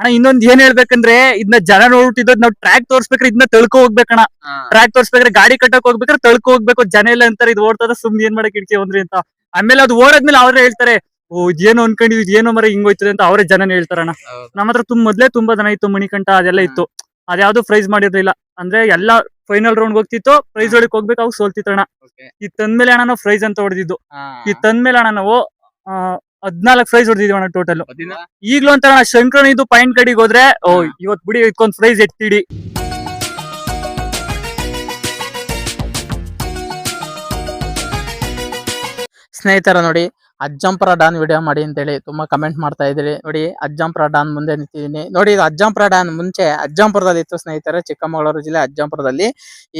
ಅಣ್ಣ ಇನ್ನೊಂದ್ ಏನ್ ಹೇಳ್ಬೇಕಂದ್ರೆ ಇದನ್ನ ಜನ ನೋಡ್ಬಿಟ್ಟಿದ್ ನಾವ್ ಟ್ರ್ಯಾಕ್ ತೋರ್ಸ್ಬೇಕ್ರೆ ಇದನ್ನ ತಳ್ಕೊ ಹೋಗ್ಬೇಕಣ್ಣ. ಟ್ರ್ಯಾಕ್ ತೋರ್ಸ್ಬೇಕ್ರೆ ಗಾಡಿ ಕಟ್ಟಕ್ ಹೋಗ್ಬೇಕ್ರೆ ತಳ್ಕೊ ಹೋಗ್ಬೇಕು. ಜನ ಎಲ್ಲ ಅಂತಾರೆ ಇದು ಓಡ್ತದ ಸುಮ್ನೆ ಏನ್ ಮಾಡಕ್ ಇಡ್ಕೆ ಒಂದ್ರಿ ಅಂತ. ಆಮೇಲೆ ಅದು ಓಡದ್ಮೇಲೆ ಅವ್ರೆ ಹೇಳ್ತಾರೆ ಓ ಇದೇನೋ ಅನ್ಕೊಂಡಿ ಇದೇನೋ ಮರ ಹಿಂಗ್ ಹೋಯ್ತದೆ ಅಂತ ಅವರೇ ಜನ ಹೇಳ್ತಾರಣ್ಣ. ನಮ್ಮ ಹತ್ರ ತುಂಬ ಮೊದ್ಲೇ ತುಂಬಾ ಜನ ಇತ್ತು ಮಣಿಕಂಠ ಅದೆಲ್ಲ ಇತ್ತು. ಅದ್ಯಾವ್ದು ಪ್ರೈಸ್ ಮಾಡಿರ್ಲಿಲ್ಲ. ಅಂದ್ರೆ ಎಲ್ಲಾ ಫೈನಲ್ ರೌಂಡ್ ಹೋಗ್ತಿತ್ತು ಪ್ರೈಸ್ ಒಳಗೆ ಹೋಗ್ಬೇಕು ಅವಾಗ ಸೋಲ್ತಿತ್ತಣ್ಣ ಈ ತಂದ್ಮೇಲೆ ಅಣ್ಣ ನಾವು ಪ್ರೈಸ್ ಅಂತ ಹೊಡೆದಿದ್ದು. ಈ ತಂದ್ಮೇಲೆ ಅಣ್ಣ ನಾವು ಹದ್ನಾಲ್ಕು ಪ್ರೈಸ್ ಹೊಡೆದಿದ್ವಿ ಅಣ್ಣ ಟೋಟಲ್ ಈಗ್ಲೂ ಅಂತ ಅಣ್ಣ ಶಂಕರನ್ ಇದು ಪಾಯಿಂಟ್ ಕಡೆಗೆ ಹೋದ್ರೆ ಓ. ಇವತ್ ಬಿಡಿ ಇದಕ್ಕೊಂದ್ ಪ್ರೈಸ್ ಎತ್ತಿಡಿ ಸ್ನೇಹಿತರ ನೋಡಿ ಅಜ್ಜಂಪುರ ಡಾನ್ ವಿಡಿಯೋ ಮಾಡಿ ಅಂತೇಳಿ ತುಂಬಾ ಕಮೆಂಟ್ ಮಾಡ್ತಾ ಇದ್ರಿ ನೋಡಿ, ಅಜ್ಜಂಪುರ ಡಾನ್ ಮುಂದೆ ನಿಂತಿದ್ದೀನಿ. ನೋಡಿ, ಇದು ಅಜ್ಜಂಪುರ ಡಾನ್ ಮುಂಚೆ ಅಜ್ಜಂಪುರದಲ್ಲಿ ಇತ್ತು ಸ್ನೇಹಿತರೆ, ಚಿಕ್ಕಮಗಳೂರು ಜಿಲ್ಲೆ ಅಜ್ಜಂಪುರದಲ್ಲಿ.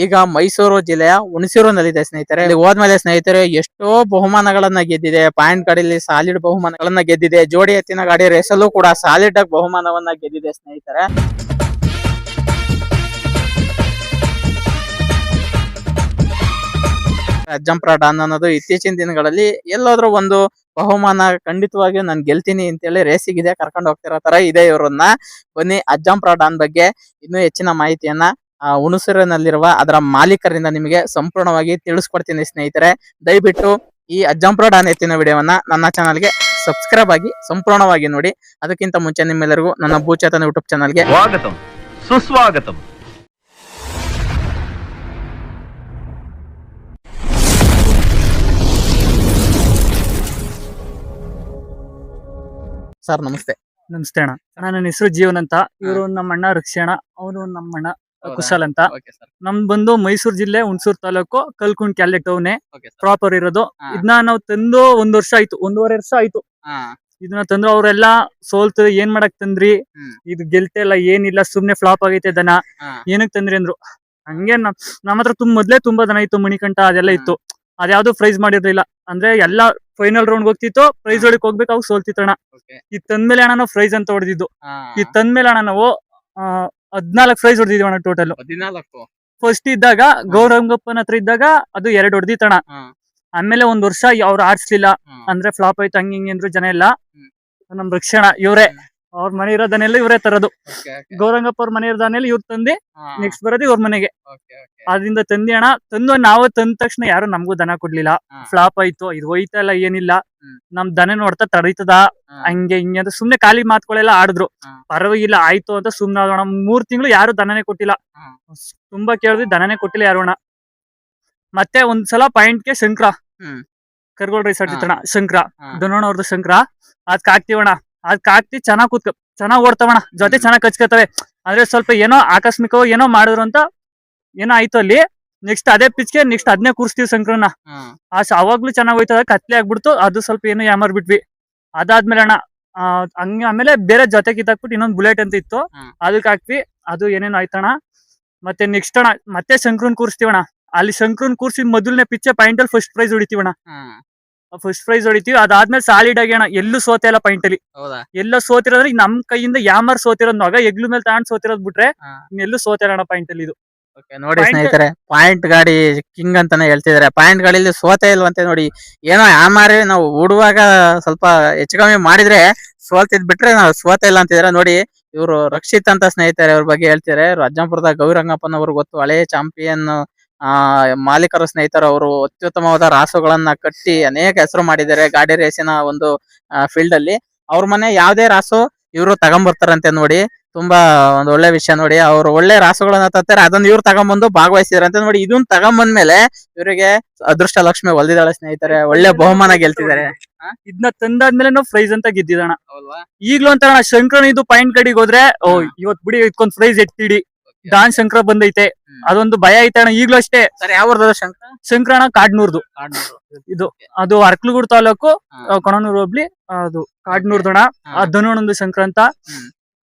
ಈಗ ಮೈಸೂರು ಜಿಲ್ಲೆಯ ಹುಣಸೂರಿನಲ್ಲಿದೆ ಸ್ನೇಹಿತರೆ. ಇಲ್ಲಿ ಹೋದ್ಮೇಲೆ ಸ್ನೇಹಿತರೆ, ಎಷ್ಟೋ ಬಹುಮಾನಗಳನ್ನ ಗೆದ್ದಿದೆ. ಪಾಯಿಂಟ್ ಗಾಡಿಯಲ್ಲಿ ಸಾಲಿಡ್ ಬಹುಮಾನಗಳನ್ನ ಗೆದ್ದಿದೆ. ಜೋಡಿ ಎತ್ತಿನ ಗಾಡಿ ರೇಸಲ್ಲೂ ಕೂಡ ಸಾಲಿಡ್ ಆಗಿ ಬಹುಮಾನವನ್ನ ಗೆದ್ದಿದೆ ಸ್ನೇಹಿತರೆ. ಜಂಪ್ ಡಾನ್ ಅನ್ನೋದು ಇತ್ತೀಚಿನ ದಿನಗಳಲ್ಲಿ ಎಲ್ಲಾದ್ರೂ ಒಂದು ಬಹುಮಾನ ಖಂಡಿತವಾಗಿಯೂ ನಾನು ಗೆಲ್ತೀನಿ ಅಂತೇಳಿ ರೇಸಿಗಿದೆ ಕರ್ಕೊಂಡು ಹೋಗ್ತಿರೋ ತರ ಇದೆ ಇವರನ್ನ. ಬನ್ನಿ ಅಜ್ಜಂಪುರ ಡಾನ್ ಬಗ್ಗೆ ಇನ್ನೂ ಹೆಚ್ಚಿನ ಮಾಹಿತಿಯನ್ನ ಹುಣಸೂರಿನಲ್ಲಿರುವ ಅದರ ಮಾಲೀಕರಿಂದ ನಿಮಗೆ ಸಂಪೂರ್ಣವಾಗಿ ತಿಳಿಸ್ಕೊಡ್ತೀನಿ ಸ್ನೇಹಿತರೆ. ದಯವಿಟ್ಟು ಈ ಅಜ್ಜಂಪುರ ಡಾನ್ ಎತ್ತಿನ ವಿಡಿಯೋವನ್ನ ನನ್ನ ಚಾನಲ್ಗೆ ಸಬ್ಸ್ಕ್ರೈಬ್ ಆಗಿ ಸಂಪೂರ್ಣವಾಗಿ ನೋಡಿ. ಅದಕ್ಕಿಂತ ಮುಂಚೆ ನಿಮ್ಮೆಲ್ಲರಿಗೂ ನನ್ನ ಭೂಚೇತನ ಯೂಟ್ಯೂಬ್ ಚಾನಲ್ಗೆ ಸ್ವಾಗತ. ಸುಸ್ವಾಗತಂ. ಸರ್ ನಮಸ್ತೆ. ನಮಸ್ತೆ ಅಣ್ಣ. ನನ್ನ ಹೆಸರು ಜೀವನ್ ಅಂತ. ಇವರು ನಮ್ಮ ಅಣ್ಣ ರಕ್ಷಣ ಅವನು ನಮ್ಮ ಅಣ್ಣ ಕುಶಾಲ್ ಅಂತ. ನಮ್ ನಮ್ದು ಬಂದು ಮೈಸೂರು ಜಿಲ್ಲೆ ಹುಣಸೂರು ತಾಲೂಕು ಕಲ್ಕುಂಡ್ ಕ್ಯಾಲೆ ಟೌನೆ ಪ್ರಾಪರ್ ಇರೋದು. ಇದನ್ನ ನಾವು ತಂದು ಒಂದ್ ವರ್ಷ ಆಯ್ತು ಒಂದೂವರೆ ವರ್ಷ ಆಯ್ತು. ಇದನ್ನ ತಂದ್ರು ಅವರೆಲ್ಲ ಸೋಲ್ತು ಏನ್ ಮಾಡಕ್ ತಂದ್ರಿ? ಇದು ಗೆಲ್ತೆ ಇಲ್ಲ ಏನಿಲ್ಲ ಸುಮ್ನೆ ಫ್ಲಾಪ್ ಆಗೈತೆ ದನ. ಏನಕ್ ತಂದ್ರಿ ಅಂದ್ರು. ಹಂಗೆ ನಮ್ ನಮ್ಮ ಹತ್ರ ತುಂಬ ಮೊದ್ಲೇ ತುಂಬಾ ದನ ಇತ್ತು ಮಣಿಕಂಠ ಅದೆಲ್ಲ ಇತ್ತು. ಅದ್ಯಾವ್ದು ಪ್ರೈಸ್ ಮಾಡಿರ್ಲಿಲ್ಲ. ಅಂದ್ರೆ ಎಲ್ಲಾ ಫೈನಲ್ ರೌಂಡ್ ಹೋಗ್ತಿತ್ತು ಪ್ರೈಸ್ ಒಳಗೆ ಹೋಗ್ಬೇಕು ಅವಾಗ ಸೋಲ್ತಿತ್ತಣ್ಣ ಈ ತಂದ್ಮೇಲೆ ಅಣ್ಣ ನಾವು ಪ್ರೈಸ್ ಅಂತ ಹೊಡೆದಿದ್ದು. ಈ ತಂದ್ಮೇಲೆ ಅಣ್ಣ ನಾವು ಹದ್ನಾಲ್ಕು ಪ್ರೈಸ್ ಹೊಡೆದಿದ್ವಿ ಅಣ್ಣ ಟೋಟಲ್ ಹದಿನಾಲ್ಕು. ಫಸ್ಟ್ ಇದ್ದಾಗ ಗೌರಂಗಪ್ಪನ ಹತ್ರ ಇದ್ದಾಗ ಅದು ಎರಡು ಹೊಡೆದಿತ್ತಣ್ಣ. ಆಮೇಲೆ ಒಂದ್ ವರ್ಷ ಅವ್ರು ಆಡ್ಸ್ಲಿಲ್ಲ. ಅಂದ್ರೆ ಫ್ಲಾಪ್ ಆಯ್ತು ಹಂಗ ಹಿಂಗೆ ಅಂದ್ರು ಜನ ಎಲ್ಲ. ನಮ್ ರಕ್ಷಣ ಇವ್ರೆ. ಅವ್ರ ಮನೆ ಇರೋದನ್ನೆಲ್ಲ ಇವರೇ ತರೋದು. ಗೌರಂಗಪ್ಪ ಅವ್ರ ಮನೆ ಇರೋದನ್ನೆಲ್ಲ ಇವ್ರು ತಂದಿ ನೆಕ್ಸ್ಟ್ ಬರೋದು ಇವ್ರ ಮನೆಗೆ. ಅದ್ರಿಂದ ತಂದಿ ಅಣ್ಣ ತಂದು ನಾವು ತಂದ ತಕ್ಷಣ ಯಾರು ನಮಗೂ ದನ ಕೊಡ್ಲಿಲ್ಲ. ಫ್ಲಾಪ್ ಆಯ್ತು ಇದು ಹೋಯ್ತಾ ಇಲ್ಲ ಏನಿಲ್ಲ. ನಮ್ ದನ ನೋಡ್ತಾ ತಡೀತದ. ಹಂಗೆ ಹಿಂಗೆ ಅಂತ ಸುಮ್ನೆ ಖಾಲಿ ಮಾತುಗಳೆಲ್ಲ ಆಡಿದ್ರು. ಪರವಾಗಿಲ್ಲ ಆಯ್ತು ಅಂತ ಸುಮ್ನೆ ಆಗೋಣ ಮೂರ್ ತಿಂಗಳು ಯಾರು ದನನೇ ಕೊಟ್ಟಿಲ್ಲ. ತುಂಬಾ ಕೇಳಿದ್ವಿ ದನನೇ ಕೊಟ್ಟಿಲ್ಲ ಯಾರು ಅಣ್ಣ. ಮತ್ತೆ ಒಂದ್ಸಲ ಪಾಯಿಂಟ್ಗೆ ಶಂಕರ. ಹ್ಮ್. ಕರ್ಗೋಳ್ ರೈಸ್ ಹಾ. ಆಡ್ತಿತ್ತಣ್ಣ ಶಂಕರ. ದನೋಣ ಅವ್ರದ್ದು ಶಂಕರ. ಅದಕ್ಕೆ ಕಾಕ್ತಿವಣ ಅದ್ ಕಾಕ್ತಿ ಚೆನ್ನಾಗ್ ಕೂತ್ಕ ಚೆನ್ನಾಗ್ ಓಡ್ತಾವಣ ಜೊತೆ. ಚೆನ್ನಾಗ್ ಕಚ್ಕತವೆ. ಅಂದ್ರೆ ಸ್ವಲ್ಪ ಏನೋ ಆಕಸ್ಮಿಕವಾಗಿ ಏನೋ ಮಾಡಿದ್ರು ಅಂತ ಏನೋ ಆಯ್ತು ಅಲ್ಲಿ ನೆಕ್ಸ್ಟ್ ಅದೇ ಪಿಚ್ಗೆ ನೆಕ್ಸ್ಟ್ ಅದನ್ನೇ ಕೂರಿಸ್ತೀವಿ ಸಂಕ್ರಣ ಆ ಅವಾಗ್ಲೂ ಚೆನ್ನಾಗ್ ಹೋಯ್ತದ ಕತ್ಲೆ ಆಗ್ಬಿಡ್ತು ಅದು ಸ್ವಲ್ಪ ಏನೋ ಯಾಮರ್ ಬಿಟ್ವಿ. ಅದಾದ್ಮೇಲೆ ಅಣ್ಣ ಹಂಗ ಹಂಗೆ ಆಮೇಲೆ ಬೇರೆ ಜೊತೆ ಕಿತ್ತಾಕ್ಬಿಟ್ಟು ಇನ್ನೊಂದ್ ಬುಲೆಟ್ ಅಂತ ಇತ್ತು. ಅದಕ್ಕೆ ಹಾಕ್ವಿ ಅದು ಏನೇನೋ ಆಯ್ತಣ ಮತ್ತೆ ನೆಕ್ಸ್ಟ್ ಅಣ್ಣ ಮತ್ತೆ ಶಂಕ್ರನ್ ಕೂರಿಸ್ತೀವಣ್ಣ. ಅಲ್ಲಿ ಶಂಕ್ರನ್ ಕೂರಿಸಿ ಮೊದಲನೇ ಪಿಚ್ಚೆ ಪಾಯಿಂಟ್ ಅಲ್ಲಿ ಫಸ್ಟ್ ಪ್ರೈಸ್ ಹೊಡಿತೀವಣ್ಣ. ಫಸ್ಟ್ ಪ್ರೈಸ್ ಹೊಡಿತೀವಿ. ಅದಾದ್ಮೇಲೆ ಸಾಲಿಡ್ ಆಗಿ ಅಣ್ಣ ಎಲ್ಲೂ ಸೋತೆ ಇಲ್ಲ ಪಾಯಿಂಟ್ ಅಲ್ಲಿ. ಹೌದಾ? ಎಲ್ಲ ಸೋತಿರೋದ್ರೆ ಈಗ ನಮ್ ಕೈಯಿಂದ ಯಾಮರ್ ಸೋತಿರೋದ್ ಮಗ ಎಗ್ಲು ಮೇಲೆ ತಾಂಡ್ ಸೋತಿರೋದ್ ಬಿಟ್ರೆ ಹಾ. ಎಲ್ಲೂ ಸೋತಿಲ್ಲ ಅಣ್ಣ ಪಾಯಿಂಟ್ ಅಲ್ಲಿ ಇದು. ನೋಡಿ Point- ಸ್ನೇಹಿತರೆ ಪಾಯಿಂಟ್ ಗಾಡಿ ಕಿಂಗ್ ಅಂತಾನೆ ಹೇಳ್ತಿದಾರೆ. ಪಾಯಿಂಟ್ ಗಾಡಿಲಿ ಸೋತೆ ಇಲ್ವಂತೆ ನೋಡಿ. ಏನೋ ಯಾಮಾರಿ ನಾವು ಓಡುವಾಗ ಸ್ವಲ್ಪ ಹೆಚ್ಚು ಕಮ್ಮಿ ಮಾಡಿದ್ರೆ ಸೋಲ್ತಿದ್ ಬಿಟ್ರೆ ನಾವು ಸೋತೆ ಇಲ್ಲ ಅಂತಿದಾರೆ. ನೋಡಿ ಇವರು ರಕ್ಷಿತ್ ಅಂತ ಸ್ನೇಹಿತರೆ ಅವ್ರ ಬಗ್ಗೆ ಹೇಳ್ತಿದ್ದಾರೆ ಇವ್ರು ಅಜ್ಜಂಪುರದ ಗೌರಂಗಪ್ಪನವ್ರು ಗೊತ್ತು ಹಳೆ ಚಾಂಪಿಯನ್ ಆ ಮಾಲೀಕರು ಸ್ನೇಹಿತರು ಅವರು ಅತ್ಯುತ್ತಮವಾದ ರಾಸುಗಳನ್ನ ಕಟ್ಟಿ ಅನೇಕ ಹೆಸರು ಮಾಡಿದ್ದಾರೆ. ಗಾಡಿ ರೇಸಿನ ಒಂದು ಫೀಲ್ಡ್ ಅಲ್ಲಿ. ಅವ್ರ ಮನೆ ಯಾವ್ದೇ ರಾಸು ಇವರು ತಗೊಂಬರ್ತಾರಂತೆ ನೋಡಿ. ತುಂಬಾ ಒಂದು ಒಳ್ಳೆ ವಿಷಯ ನೋಡಿ. ಅವ್ರು ಒಳ್ಳೆ ರಾಸುಗಳನ್ನ ತರ್ತಾರೆ. ಅದನ್ನ ಇವ್ರು ತಗೊಂಬಂದು ಅಂತ ನೋಡಿ. ಇದನ್ನ ತಗೊಂಬಂದ್ಮೇಲೆ ಇವರಿಗೆ ಅದೃಷ್ಟ ಲಕ್ಷ್ಮಿ ಒಲ್ದಿದ್ದಾಳೆ ಸ್ನೇಹಿತರೆ. ಒಳ್ಳೆ ಬಹುಮಾನ ಗೆಲ್ತಿದ್ದಾರೆ. ಇದನ್ನ ತಂದಾದ್ಮೇಲೆ ನಾವು ಪ್ರೈಸ್ ಅಂತ ಗೆದ್ದಿದಣ ಅಲ್ವಾ ಈಗ್ಲೂ ಅಂತ ಶಂಕರನ್ ಇದು ಪಾಯಿಂಟ್ ಕಡೆಗೆ ಹೋದ್ರೆ ಓ. ಇವತ್ ಬಿಡಿ ಇದಕ್ಕೊಂದ್ ಪ್ರೈಸ್ ಎತ್ತಿಡಿ. ಡಾನ್ ಶಂಕರ ಬಂದೈತೆ. ಅದೊಂದು ಭಯ ಐತೆ ಅಣ್ಣ. ಈಗ್ಲೂ ಅಷ್ಟೇ ಯಾವ ಶಂಕರ? ಅಣ್ಣ ಕಾಡ್ನೂರ್ದು. ಇದು ಅದು ಅರ್ಕಲಗೂಡು ತಾಲೂಕು ಕೊಣನೂರ್ ಹೋಬ್ಳಿ ಅದು ಕಾಡ್ನೂರ್ದು ಅಣ್ಣ. ಧನುವಣಂದು ಶಂಕರ ಅಂತ.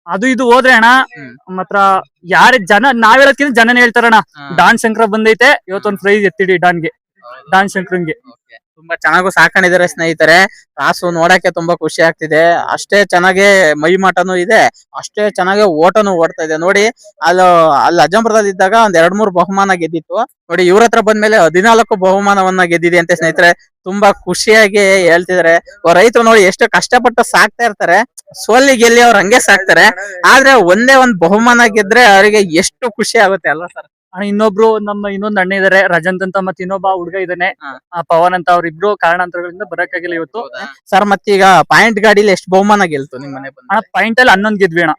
ಅದು ಇದು ಹೋದ್ರೆ ಅಣ್ಣ. ಮಾತ್ರ ಯಾರ ಜನ ನಾವ್ ಹೇಳೋದ್ಕಿಂತ ಜನನೇ ಹೇಳ್ತಾರಣ್ಣ. ಡಾನ್ ಶಂಕರ ಬಂದೈತೆ. ಇವತ್ತೊಂದ್ ಪ್ರೈಸ್ ಎತ್ತಿಡಿ ಡಾನ್ಗೆ ಡಾನ್ ಶಂಕರಂಗೆ. ತುಂಬಾ ಚೆನ್ನಾಗೂ ಸಾಕೊಂಡಿದ್ದಾರೆ ಸ್ನೇಹಿತರೆ. ರಾಸು ನೋಡಕ್ಕೆ ತುಂಬಾ ಖುಷಿ ಆಗ್ತಿದೆ. ಅಷ್ಟೇ ಚೆನ್ನಾಗಿ ಮೈ ಮಟನು ಇದೆ. ಅಷ್ಟೇ ಚೆನ್ನಾಗಿ ಓಟನು ಓಡ್ತಾ ಇದೆ. ನೋಡಿ, ಅಲ್ಲಿ ಅಲ್ಲಿ ಅಜ್ಜಂಪುರದಲ್ಲಿ ಇದ್ದಾಗ ಒಂದ್ ಎರಡ್ ಮೂರ್ ಬಹುಮಾನ ಗೆದ್ದಿತ್ತು. ನೋಡಿ, ಇವ್ರ ಹತ್ರ ಬಂದ್ಮೇಲೆ ಹದಿನಾಲ್ಕು ಬಹುಮಾನವನ್ನ ಗೆದ್ದಿದೆ ಅಂತ ಸ್ನೇಹಿತರೆ. ತುಂಬಾ ಖುಷಿಯಾಗಿ ಹೇಳ್ತಿದಾರೆ ರೈತರು ನೋಡಿ ಎಷ್ಟು ಕಷ್ಟಪಟ್ಟು ಸಾಕ್ತಾ ಇರ್ತಾರೆ. ಸೋಲಿ ಗೆಲ್ಲಿ ಅವ್ರು ಹಂಗೆ ಸಾಕ್ತಾರೆ. ಆದ್ರೆ ಒಂದೇ ಒಂದ್ ಬಹುಮಾನ ಗೆದ್ರೆ ಅವರಿಗೆ ಎಷ್ಟು ಖುಷಿ ಆಗುತ್ತೆ ಅಲ್ವಾ ಸರ್? ಅಣ್ಣ ಇನ್ನೊಬ್ರು ನಮ್ಮ ಇನ್ನೊಂದ್ ಅಣ್ಣ ಇದಾರೆ ರಜಂತ್ ಅಂತ ಮತ್ತೆ ಇನ್ನೊಬ್ಬ ಹುಡುಗ ಇದಾನೆ. ಆ ಪವನ್ ಅಂತ ಅವ್ರಿಬ್ರು ಕಾರಣಾಂತರಗಳಿಂದ ಬರಕ್ಕಾಗಿಲ್ಲ ಇವತ್ತು. ಸರ್ ಮತ್ತೀಗ ಪಾಯಿಂಟ್ ಗಾಡಿಲಿ ಎಷ್ಟು ಬಹುಮಾನ ಗೆಲ್ತು ನಿಮ್ ಮನೆ ಅಣ್ಣ ಪಾಯಿಂಟ್ ಅಲ್ಲಿ ಹನ್ನೊಂದ್ ಗೆದ್ವಿ ಅಣ್ಣ.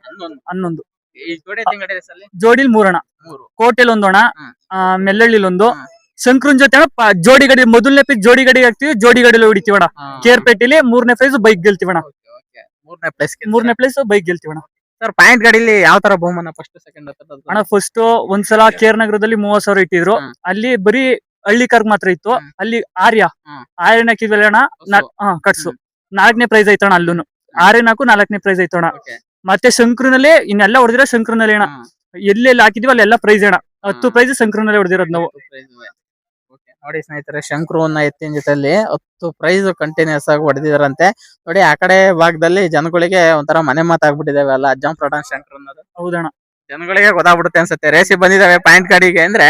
ಹನ್ನೊಂದು. ಜೋಡಿಲ್ ಮೂರಣ ಮೂರು. ಕೋಟೆಲ್ ಒಂದು ಅಣ್ಣ ಹ್ಮ್. ಆ, ಮೆಲ್ಲಳ್ಳಿಲ್ ಒಂದು. ಶಂಕ್ರನ್ ಜೊತೆ ಜೋಡಿ ಗಡಿ ಮೊದಲನೇ ಪೀಸ್ ಜೋಡಿ ಗಡಿ ಹಾಕ್ತಿವಿ ಜೋಡಿ ಗಡಿಲಿ ಹೊಡಿತೀವಣ ಕೇರ್ಪೇಟೆಲಿ ಮೂರನೇ ಪ್ಲೇಸ್ ಬೈಕ್ ಗೆಲ್ತೀವಿ ಅಣ್ಣ. ಮೂರನೇ ಪ್ಲೇಸ್ ಮೂರನೇ ಪ್ಲೇಸ್ ಬೈಕ್ ಗೆಲ್ತೀವಿ ಅಣ್ಣ. ಸರ್ ಪಾಯಿಂಟ್ ಗಾಡಿಲಿ ಯಾವ ತರ ಬಹುಮಾನ ಫಸ್ಟ್ ಸೆಕೆಂಡ್ ಅಣ್ಣ ಫಸ್ಟ್ ಒಂದ್ಸಲ ಕೇರ್ ನಗರದಲ್ಲಿ ಮೂವತ್ ಸಾವಿರ ಇಟ್ಟಿದ್ರು. ಅಲ್ಲಿ ಅಲ್ಲಿ ಬರೀ ಹಳ್ಳಿ ಕರ್ಗ್ ಮಾತ್ರ ಇತ್ತು. ಅಲ್ಲಿ ಆರ್ಯ. ಆರ್ಯ ಆರ್ಯನ ಹಾಕಿದ್ವಲ್ಲ ಅಣ್ಣ ಕಟ್ಸು. ನಾಲ್ಕನೇ ಪ್ರೈಸ್ ಐತಣ್ಣ ಅಲ್ಲೂನು. ಆರ್ಯ ಹಾಕು ನಾಲ್ಕನೇ ಪ್ರೈಸ್ ಐತಣ್ಣ ಮತ್ತೆ ಶಂಕ್ರನಲ್ಲಿ ಇನ್ನೆಲ್ಲ ಹೊಡೆದಿರೋ ಶಂಕ್ರನಲ್ಲಿ ಅಣ್ಣ. ಎಲ್ಲೆಲ್ಲಿ ಹಾಕಿದ್ವಿ ಅಲ್ಲೆಲ್ಲ ಪ್ರೈಸ್ ಅಣ್ಣ. ಹತ್ತು ಪ್ರೈಸ್ ಶಂಕ್ರನಲ್ಲಿ ಹೊಡೆದಿರೋದು ನಾವು. ನೋಡಿ ಸ್ನೇಹಿತರೆ ಶಂಕ್ರವನ್ನ ಎತ್ತಿನ ಜೊತೆಲಿ ಹತ್ತು ಪ್ರೈಸ್ ಕಂಟಿನ್ಯೂಸ್ ಆಗಿ ಹೊಡೆದಿದಾರಂತೆ ನೋಡಿ ಆ ಕಡೆ ಭಾಗದಲ್ಲಿ ಜನಗಳಿಗೆ ಒಂಥರ ಮನೆ ಮಾತಾಗ್ಬಿಟ್ಟಿದಾವೆ ಅಲ್ಲ ಅಜ್ಜಂ ಪ್ರಧಾನ್ ಶಂಕರ್ ಅನ್ನೋದು. ಹೌದಣ್ಣ. ಜನಗಳಿಗೆ ಗೊತ್ತಾಗ್ಬಿಡುತ್ತೆ ಅನ್ಸುತ್ತೆ. ರೇಸಿ ಬಂದಿದಾವೆ ಪಾಯಿಂಟ್ ಗಾಡಿಗೆ ಅಂದ್ರೆ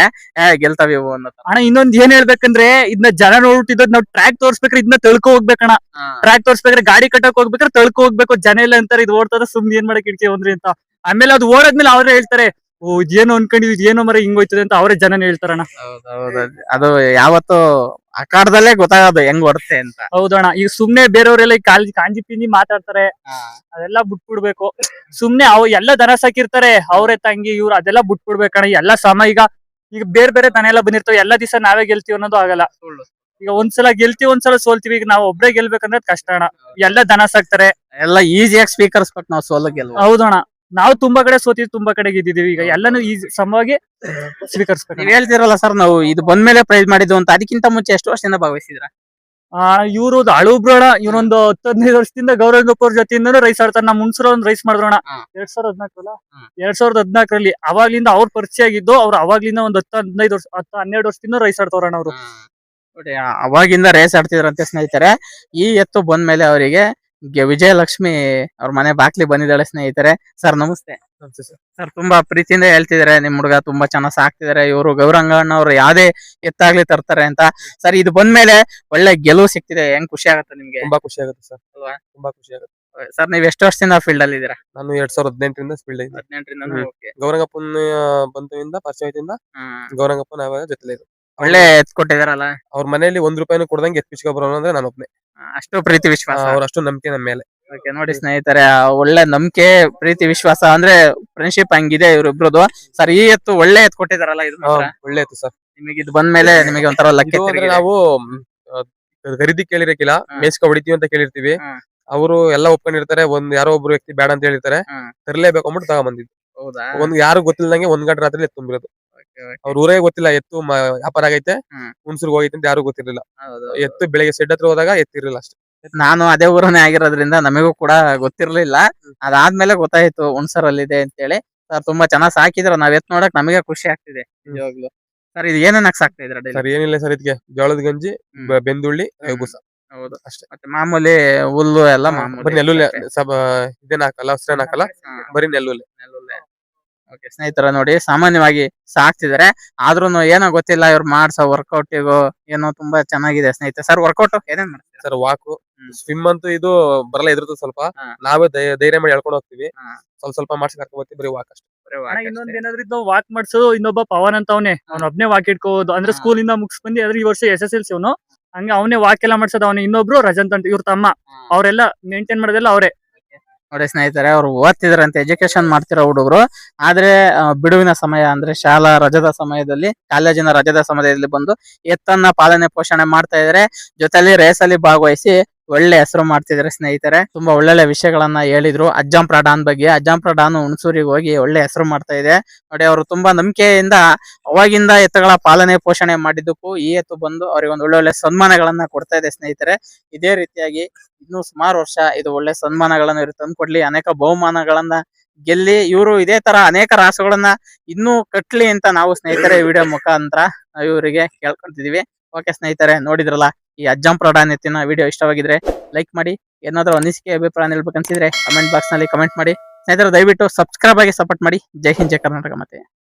ಗೆಲ್ತಾವ್ ಇವು ಅನ್ನೋ ತರ. ಅಣ್ಣ ಇನ್ನೊಂದ್ ಏನ್ ಹೇಳ್ಬೇಕಂದ್ರೆ ಇದನ್ನ ಜನ ನೋಡ್ಬಿಟ್ಟಿದ್ ನಾವ್ ಟ್ರ್ಯಾಕ್ ತೋರ್ಸ್ಬೇಕ್ರೆ ಇದನ್ನ ತಳ್ಕೊ ಹೋಗ್ಬೇಕಣ್ಣ. ಟ್ರ್ಯಾಕ್ ತೋರ್ಸ್ಬೇಕ್ರೆ ಗಾಡಿ ಕಟ್ಟಕ್ ಹೋಗ್ಬೇಕ್ರೆ ತಳ್ಕೊ ಹೋಗ್ಬೇಕು. ಜನ ಎಲ್ಲ ಅಂತಾರೆ ಇದು ಓಡ್ತದ ಸುಮ್ನೆ ಏನ್ ಮಾಡಕ್ ಇಡ್ತೀವಿ ಅಂದ್ರಿ ಅಂತ. ಆಮೇಲೆ ಅದು ಓಡಾದ್ಮೇಲೆ ಅವ್ರೇ ಹೇಳ್ತಾರೆ ಇದೇನೋ ಅನ್ಕೊಂಡಿವಿ ಇದೇನೋ ಮರ ಹಿಂಗ್ ಹೋಯ್ತದೆ ಅಂತ ಅವರೇ ಜನ ಹೇಳ್ತಾರಣ್ಣ. ಹೌದೌದು. ಅದು ಯಾವತ್ತು ಆಕಾರದಲ್ಲೇ ಗೊತ್ತಾಗೋದು ಹೆಂಗ್ ಹೊರತೆ ಅಂತ. ಹೌದಣ್ಣ ಈಗ ಸುಮ್ನೆ ಬೇರೆಯವರೆಲ್ಲ ಈ ಕಾಲ್ ಕಾಂಜಿ ಪಿಂಜಿ ಮಾತಾಡ್ತಾರೆ ಅದೆಲ್ಲ ಬಿಟ್ಬಿಡ್ಬೇಕು. ಸುಮ್ನೆ ಅವ್ ಎಲ್ಲ ದನ ಸಾಕಿರ್ತಾರೆ ಅವ್ರೆ ತಂಗಿ ಇವ್ರು ಅದೆಲ್ಲ ಬಿಟ್ಬಿಡ್ಬೇಕಣ್ಣ. ಎಲ್ಲ ಸಮ ಈಗ ಈಗ ಬೇರೆ ಬೇರೆ ದನ ಎಲ್ಲ ಬಂದಿರ್ತಾವ ಎಲ್ಲ ದಿವಸ ನಾವೇ ಗೆಲ್ತೀವಿ ಅನ್ನೋದು ಆಗಲ್ಲ. ಈಗ ಒಂದ್ಸಲ ಗೆಲ್ತೀವಿ ಒಂದ್ಸಲ ಸೋಲ್ತೀವಿ ಈಗ ನಾವ್ ಒಬ್ರೇ ಗೆಲ್ಬೇಕಂದ್ರೆ ಕಷ್ಟ ಅಣ್ಣ. ಎಲ್ಲ ದನ ಸಾಕ್ತಾರೆ. ಎಲ್ಲ ಈಸಿಯಾಗಿ ಸ್ಪೀಕರ್ಸ್ ಕೊಟ್ಟು ನಾವು ಸೋಲ್ ಗೆಲ್ ಹೌದಣ್ಣ. ನಾವು ತುಂಬಾ ಕಡೆ ಸೋತಿದ್ವಿ ತುಂಬಾ ಕಡೆ ಗೆದ್ದಿದೀವಿ ಈಗ ಎಲ್ಲಾನು ಈ ಸಮವಾಗಿ ಸ್ವೀಕರಿಸ್ಬೇಕು. ನೀವ್ ಹೇಳ್ತಿರಲ್ಲ ಸರ್ ನಾವು ಇದು ಬಂದ್ಮೇಲೆ ಪ್ರೈಸ್ ಮಾಡಿದ್ದು ಅಂತ. ಅದಕ್ಕಿಂತ ಮುಂಚೆ ಎಷ್ಟು ವರ್ಷದಿಂದ ಭಾಗವಹಿಸಿದ್ರ ಆ ಇವ್ರು ಅಳುಬ್ರೋಣ ಇವರೊಂದು ಹತ್ತು ಹದಿನೈದು ವರ್ಷದಿಂದ ಗೌರವ್ ಅವ್ರ ಜೊತೆಯಿಂದನೂ ರೈಸ್ ಆಡ್ತಾರೆ. ನಮ್ಮ ಮುನ್ಸರ ಒಂದ್ ರೈಸ್ ಮಾಡಿದ್ರೋಣ. ಎರಡ್ ಸಾವಿರದ ಹದಿನಾಲ್ಕಲ್ಲ. ಎರಡ್ ಸಾವಿರದ ಹದಿನಾಲ್ಕರಲ್ಲಿ ಅವಾಗ್ಲಿಂದ ಅವ್ರ ಪರಿಚಯ ಆಗಿದ್ದು ಅವ್ರು ಅವಾಗ್ಲಿಂದ ಒಂದ್ ಹತ್ತ ಹದಿನೈದು ವರ್ಷ ಹತ್ತು ಹನ್ನೆರಡು ವರ್ಷದಿಂದ ರೈಸ್ ಆಡ್ತಾವ್ರಣ ಅವರು. ನೋಡಿ ಅವಾಗಿಂದ ರೇಸ್ ಆಡ್ತಿದ್ರಂತೆ ಸ್ನೇಹಿತರೆ. ಈ ಎತ್ತು ಬಂದ್ಮೇಲೆ ಅವರಿಗೆ ವಿಜಯಲಕ್ಷ್ಮಿ ಅವ್ರ ಮನೆ ಬಾಕ್ಲಿ ಬಂದಿದ್ದಾಳೆ ಸ್ನೇಹಿತರೆ. ಸರ್ ನಮಸ್ತೆ. ಸರ್. ತುಂಬಾ ಪ್ರೀತಿಯಿಂದ ಹೇಳ್ತಿದಾರೆ ನಿಮ್ ಹುಡುಗ ತುಂಬಾ ಚೆನ್ನಾಗ್ ಸಾಕ್ತಿದಾರೆ ಇವರು ಗೌರಂಗಣ್ಣ ಅವ್ರು ಯಾವ್ದೇ ಎತ್ತಾಗ್ಲಿ ತರ್ತಾರೆ ಅಂತ. ಸರ್ ಇದು ಬಂದ್ಮೇಲೆ ಒಳ್ಳೆ ಗೆಲುವು ಸಿಕ್ತಿದೆ. ಹೆಂಗ್ ಖುಷಿ ಆಗುತ್ತೆ ನಿಮ್ಗೆ? ತುಂಬಾ ಖುಷಿ ಆಗುತ್ತೆ ಸರ್. ಅಲ್ವಾ? ತುಂಬಾ ಖುಷಿ ಆಗುತ್ತೆ. ಸರ್ ನೀವ್ ಎಷ್ಟು ವರ್ಷದಿಂದ ಫೀಲ್ಡ್ ಅಲ್ಲಿ ಇದೀರಾ ನಾನು ಎರಡ್ ಸಾವಿರದ ಹದಿನೆಂಟರಿಂದ ಫೀಲ್ಡ್ ಇದ್ದೆ ಹದಿನೆಂಟರಿಂದ ಹ್ಮ್. ಗೌರಂಗಪ್ಪನ ಬಂಧುವಿಂದ ಪರಿಚಯದಿಂದ ಗೌರಂಗಪ್ಪನ ಯಾವಾಗ ಜೊತೆ ಒಳ್ಳೆ ಎತ್ ಕೊಟ್ಟಿದಾರಲ್ಲ ಅವ್ರ ಮನೆಯಲ್ಲಿ ಒಂದ್ ರೂಪಾಯಿನೂ ಕೊಡ್ದಂಗೆ ಎತ್ಪಿಸ್ಕೊ ಬರೋನು ಅಂದ್ರೆ ನಾನು ಒಬ್ನೇ ಅಷ್ಟು ಪ್ರೀತಿ ವಿಶ್ವಾಸ. ಅವ್ರ ಅಷ್ಟು ನಂಬಿಕೆ ನಮ್ಮ ಮೇಲೆ. ಓಕೆ ನೋಡಿ ಸ್ನೇಹಿತರೆ ಆ ಒಳ್ಳೆ ನಂಬಿಕೆ ಪ್ರೀತಿ ವಿಶ್ವಾಸ ಅಂದ್ರೆ ಫ್ರೆಂಡ್ಶಿಪ್ ಹಂಗಿದೆ ಇವ್ರಿಬ್ರದ್ದು. ಸರ್ ಈ ಎತ್ತು ಒಳ್ಳೆ ಎತ್ತು ಕೊಟ್ಟಿದಾರಲ್ಲ ಇದು ಮಾತ್ರ. ಒಳ್ಳೆ ಇತ್ತು ಸರ್ ನಿಮಗೆ ಇದು ಬಂದ್ಮೇಲೆ ನಿಮಗೆ ಒಂಥರ ಲಕ್ಕೆ ಇದು ಅಂದ್ರೆ ನಾವು ಮ್, ಖರೀದಿ ಕೇಳಿರಕ್ಕಿಲ್ಲ ಹ್ಮ್. ಮೇಸ್ಕ ಹೊಡಿತೀವಿ ಅಂತ ಕೇಳಿರ್ತೀವಿ. ಅವರು ಎಲ್ಲ ಒಪ್ಕೊಂಡಿರ್ತಾರೆ ಒಂದ್ ಯಾರೋ ಒಬ್ರು ವ್ಯಕ್ತಿ ಬೇಡ ಅಂತ ಹೇಳಿರ್ತಾರೆ. ತರಲೇಬೇಕು ಅಂದ್ಬಿಟ್ಟು ತಗೊಂಬಂದಿದ್ದು. ಹೌದಾ? ಒಂದ್ ಯಾರು ಗೊತ್ತಿಲ್ಲದಂಗೆ ಒಂದ್ ಗಂಟೆ ರಾತ್ರಿ ಎತ್ತು ತುಂಬಿರೋದು ಅವ್ರ ಊರೇ ಗೊತ್ತಿಲ್ಲ ಎತ್ತು ಮ- ವ್ಯಾಪಾರ ಆಗೈತೆ ಹ್ಮ್. ಹುಣಸೂರ್ಗ್ ಹೋಗೈತೆ ಅಂತ ಯಾರು ಗೊತ್ತಿರ್ಲಿಲ್ಲ. ಎತ್ತು ಬೆಳಿಗ್ಗೆ ಶೆಡ್ ಹತ್ರ ಹೋದಾಗ ಎತ್ತಿರ್ಲಿಲ್ಲ ಅಷ್ಟೇ. ನಾನು ಅದೇ ಊರನೇ ಆಗಿರೋದ್ರಿಂದ ನಮಗೂ ಕೂಡ ಗೊತ್ತಿರ್ಲಿಲ್ಲ. ಅದಾದ್ಮೇಲೆ ಗೊತ್ತಾಯ್ತು ಅಂತ ಹೇಳಿ ಸರ್ ತುಂಬಾ ಚೆನ್ನಾಗ್ ಸಾಕಿದ್ರ. ನಾವ್ ಎತ್ ನೋಡಕ್ ನಮಗೆ ಖುಷಿ ಆಗ್ತಿದೆ ನಿಜವಾಗ್ಲು ಸರ್ ಇದು ಏನೇನಕ್ ಸಾಕ್ತಾ ಇದ್ರ ಸರ್ ಏನಿಲ್ಲ ಸರ್ ಇದಕ್ಕೆ ಜೋಳದ ಗಂಜಿ ಹ್ಮ್. ಬ- ಬೆಂದುಳ್ಳಿ. ಹೌದು. ಅಷ್ಟೇ. ಮತ್ತೆ ಮಾಮೂಲಿ ಹುಲ್ಲು ಎಲ್ಲ ಮಾಮೂಲಿ ಬರೀ ನೆಲ್ಲುಲ್ಲೆ ಸಬ ಇದೇನ್ ಹಾಕಲ್ಲ ಹಸ್ರೇನ್ ಹಾಕಲ್ಲ ಬರೀ ನೆಲ್ಲುಲ್ಲೆ ಓಕೆ ಸ್ನೇಹಿತರ ನೋಡಿ ಸಾಮಾನ್ಯವಾಗಿ ಸಾಕ್ತಿದಾರೆ ಆದ್ರೂ ಏನೋ ಗೊತ್ತಿಲ್ಲ ಇವ್ರು ಮಾಡ್ಸೋ ವರ್ಕೌಟಿಗೂ ಏನೋ ತುಂಬಾ ಚೆನ್ನಾಗಿದೆ ಸ್ನೇಹಿತರೆ. ಸರ್ ವರ್ಕೌಟ್ ಏನೇನ್ ಮಾಡ್ತೀರಾ? ಸರ್ ವಾಕು ಸ್ವಿಮ್ ಅಂತೂ ಇದು ಬರಲ್ಲ ಇದ್ರದ್ದು ಸ್ವಲ್ಪ. ನಾವೇ ಧೈರ್ಯ ಮಾಡಿ ಹೇಳ್ಕೊಂಡು ಹೋಗ್ತೀವಿ. ಸ್ವಲ್ಪ ಸ್ವಲ್ಪ ಮಾಡ್ಸಿ ಕರ್ಕೊಂಡ್ ಬರ್ತೀವಿ ಬರೀ ವಾಕ್ ಅಷ್ಟೇ. ಇನ್ನೊಂದ್ ಏನಾದ್ರು ಇದ್ ವಾಕ್ ಮಾಡ್ಸೋದು ಇನ್ನೊಬ್ಬ ಪವನ್ ಅಂತ ಅವನೇ ಅವ್ನ ಒಬ್ನೇ ವಾಕ್ ಇಟ್ಕೋದು ಅಂದ್ರೆ. ಸ್ಕೂಲ್ ಇಂದ ಮುಗಿಸ್ ಬಂದಿ ಆದ್ರೆ ಈ ವರ್ಷ ಎಸ್ ಎಸ್ ಎಲ್ ಸಿ ಅವನು. ಹಂಗೆ ಅವನೇ ವಾಕ್ ಎಲ್ಲ ಮಾಡ್ಸೋದು ಅವನು. ಇನ್ನೊಬ್ರು ರಜಂತ್ ಅಂತ ಇವ್ರ ತಮ್ಮ. ಅವರೆಲ್ಲ ಮೇಂಟೈನ್ ಮಾಡೋದೆಲ್ಲ ಅವರೇ. ನೋಡಿ ಸ್ನೇಹಿತರೆ, ಅವ್ರು ಓದ್ತಿದ್ರಂತೆ ಎಜುಕೇಶನ್ ಮಾಡ್ತಿರೋ ಹುಡುಗರು. ಆದ್ರೆ ಬಿಡುವಿನ ಸಮಯ ಅಂದ್ರೆ ಶಾಲಾ ರಜದ ಸಮಯದಲ್ಲಿ, ಕಾಲೇಜಿನ ರಜದ ಸಮಯದಲ್ಲಿ ಬಂದು ಎತ್ತನ್ನ ಪಾಲನೆ ಪೋಷಣೆ ಮಾಡ್ತಾ ಇದಾರೆ. ಜೊತೆಲಿ ಅಲ್ಲಿ ಭಾಗವಹಿಸಿ ಒಳ್ಳೆ ಹೆಸರು ಮಾಡ್ತಿದಾರೆ ಸ್ನೇಹಿತರೆ. ತುಂಬಾ ಒಳ್ಳೊಳ್ಳೆ ವಿಷಯಗಳನ್ನ ಹೇಳಿದ್ರು. ಅಜ್ಜಂಪ್ರ ಡಾನ್ ಬಗ್ಗೆ ಅಜ್ಜಂಪ್ರ ಡಾನ್ ಹುಣಸೂರಿಗೆ ಹೋಗಿ ಒಳ್ಳೆ ಹೆಸರು ಮಾಡ್ತಾ ಇದೆ. ನೋಡಿ, ಅವರು ತುಂಬಾ ನಂಬಿಕೆಯಿಂದ ಅವಾಗಿಂದ ಎತ್ತುಗಳ ಪಾಲನೆ ಪೋಷಣೆ ಮಾಡಿದ್ದಕ್ಕೂ ಈ ಎತ್ತು ಬಂದು ಅವ್ರಿಗೆ ಒಂದು ಒಳ್ಳೊಳ್ಳೆ ಸನ್ಮಾನಗಳನ್ನ ಕೊಡ್ತಾ ಇದೆ ಸ್ನೇಹಿತರೆ. ಇದೇ ರೀತಿಯಾಗಿ ಇನ್ನು ಸುಮಾರು ವರ್ಷ ಇದು ಒಳ್ಳೆ ಸನ್ಮಾನಗಳನ್ನು ತಂದು ಕೊಡ್ಲಿ ಅನೇಕ ಬಹುಮಾನಗಳನ್ನ ಗೆಲ್ಲಿ ಇವರು ಇದೇ ತರ ಅನೇಕ ರಾಸುಗಳನ್ನ ಇನ್ನೂ ಕಟ್ಲಿ ಅಂತ ನಾವು ಸ್ನೇಹಿತರೆ ವಿಡಿಯೋ ಮುಖಾಂತರ ಇವರಿಗೆ ಕೇಳ್ಕೊಂತಿದೀವಿ ಓಕೆ ಸ್ನೇಹಿತರೆ, ನೋಡಿದ್ರಲ್ಲ? ಈ ಅಜ್ಜಂ ಪ್ರಾಡಾನ್ಯತಿನ ವಿಡಿಯೋ ಇಷ್ಟವಾಗಿದ್ರೆ ಲೈಕ್ ಮಾಡಿ. ಏನಾದರೂ ಅನಿಸಿಕೆ, ಅಭಿಪ್ರಾಯ ಹೇಳ್ಬೇಕಂತಿದ್ರೆ ಕಮೆಂಟ್ ಬಾಕ್ಸ್ನಲ್ಲಿ ಕಮೆಂಟ್ ಮಾಡಿ. ಸ್ನೇಹಿತರೆ, ದಯವಿಟ್ಟು ಸಬ್ಸ್ಕ್ರೈಬ್ ಆಗಿ ಸಪೋರ್ಟ್ ಮಾಡಿ. ಜೈ ಹಿಂದ್, ಜೈ ಕರ್ನಾಟಕ ಮತ್ತೆ